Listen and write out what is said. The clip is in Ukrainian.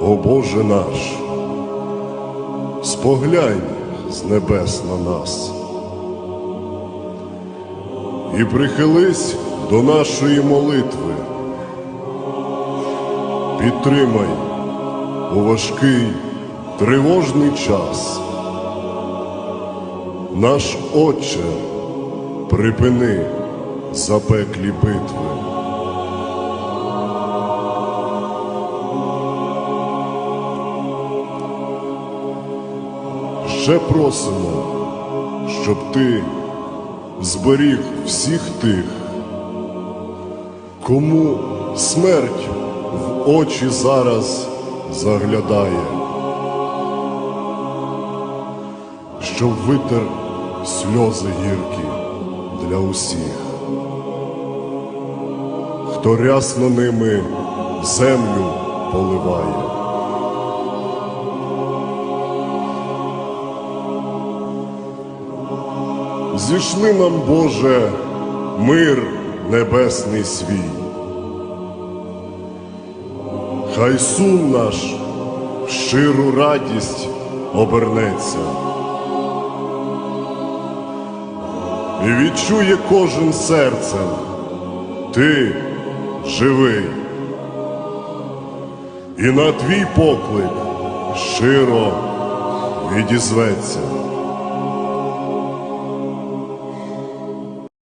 О Боже наш, споглянь з небес на нас і прихились до нашої молитви. Підтримай у важкий тривожний час. Наш Отче, припини запеклі битви. Ще просимо, щоб ти зберіг всіх тих, кому смерть в очі зараз заглядає, щоб витер сльози гіркі для усіх, хто рясно ними землю поливає. Зійшли нам, Боже, мир небесний свій. Хай сум наш в щиру радість обернеться. І відчує кожен серцем, ти живий. І на твій поклик щиро відізветься.